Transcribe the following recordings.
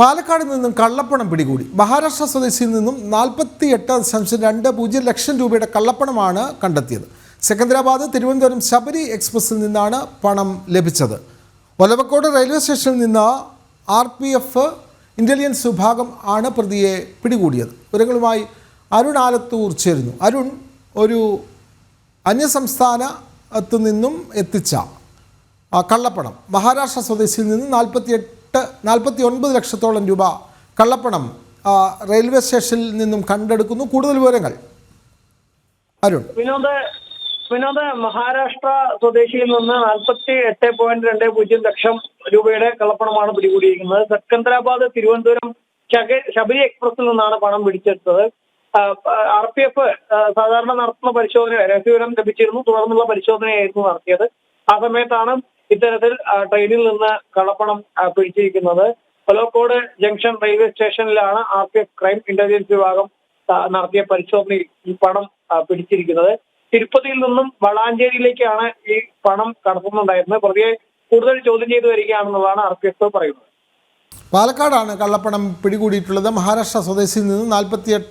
പാലക്കാട് നിന്നും കള്ളപ്പണം പിടികൂടി. മഹാരാഷ്ട്ര സ്വദേശിയിൽ നിന്നും നാൽപ്പത്തി എട്ട് ദശാംശം രണ്ട് പൂജ്യം ലക്ഷം രൂപയുടെ കള്ളപ്പണമാണ് കണ്ടെത്തിയത്. സെക്കന്ദരാബാദ് തിരുവനന്തപുരം ശബരി എക്സ്പ്രസിൽ നിന്നാണ് പണം ലഭിച്ചത്. ഒലവക്കോട് റെയിൽവേ സ്റ്റേഷനിൽ നിന്ന് ആർ പി എഫ് ഇന്റലിജൻസ് വിഭാഗം ആണ് പ്രതിയെ പിടികൂടിയത്. വിവരങ്ങളുമായി അരുൺ ആലത്തൂർ ചേരുന്നു. അരുൺ ഒരു അന്യസംസ്ഥാനത്തു നിന്നും എത്തിച്ച കള്ളപ്പണം. മഹാരാഷ്ട്ര സ്വദേശിയിൽ നിന്ന് നാൽപ്പത്തിയെട്ട് നാൽപ്പത്തി ഒൻപത് ലക്ഷത്തോളം രൂപ കള്ളപ്പണം റെയിൽവേ സ്റ്റേഷനിൽ നിന്നും കണ്ടെടുക്കുന്നു. കൂടുതൽ വിവരങ്ങൾ. അരുൺ. വിനോദ വിനോദ മഹാരാഷ്ട്ര സ്വദേശിയിൽ നിന്ന് നാൽപ്പത്തി എട്ട് പോയിന്റ് രണ്ട് പൂജ്യം ലക്ഷം രൂപയുടെ കള്ളപ്പണമാണ് പിടികൂടിയിരിക്കുന്നത്. സെക്കന്ദരാബാദ് തിരുവനന്തപുരം ശബരി എക്സ്പ്രസിൽ നിന്നാണ് പണം പിടിച്ചെടുത്തത്. ആർ പി എഫ് സാധാരണ നടത്തുന്ന പരിശോധന രഹസ്യവിവരം ലഭിച്ചിരുന്നു. തുടർന്നുള്ള പരിശോധനയായിരുന്നു നടത്തിയത്. ആ സമയത്താണ് ഇത്തരത്തിൽ ട്രെയിനിൽ നിന്ന് കള്ളപ്പണം പിടിച്ചിരിക്കുന്നത്. ഒലോക്കോട് ജംഗ്ഷൻ റെയിൽവേ സ്റ്റേഷനിലാണ് R P F crime intelligence വിഭാഗം നടത്തിയ പരിശോധനയിൽ ഈ പണം പിടിച്ചിരിക്കുന്നത്. തിരുപ്പതിയിൽ നിന്നും വളാഞ്ചേരിയിലേക്കാണ് ഈ പണം കടത്തുന്നുണ്ടായിരുന്നത്. പ്രതിയെ കൂടുതൽ ചോദ്യം ചെയ്തു വരികയാണെന്നുള്ളതാണ് ആർ പി എഫ് പറയുന്നത്. പാലക്കാടാണ് കള്ളപ്പണം പിടികൂടിയിട്ടുള്ളത്. മഹാരാഷ്ട്ര സ്വദേശിയിൽ നിന്ന് നാൽപ്പത്തിയെട്ട്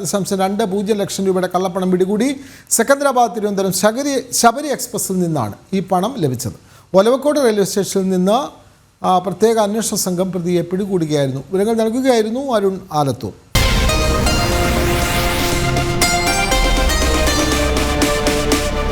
ദശാംശം രണ്ട് പൂജ്യം ലക്ഷം രൂപയുടെ കള്ളപ്പണം പിടികൂടി സെക്കന്ദരാബാദ് തിരുവനന്തപുരം ശബരി ശബരി എക്സ്പ്രസിൽ നിന്നാണ് ഈ പണം ലഭിച്ചത്. ഒലവക്കോട് റെയിൽവേ സ്റ്റേഷനിൽ നിന്ന് പ്രത്യേക അന്വേഷണ സംഘം പ്രതിയെ പിടികൂടുകയായിരുന്നു. വിവരങ്ങൾ നൽകുകയായിരുന്നു അരുൺ ആലത്തൂർ.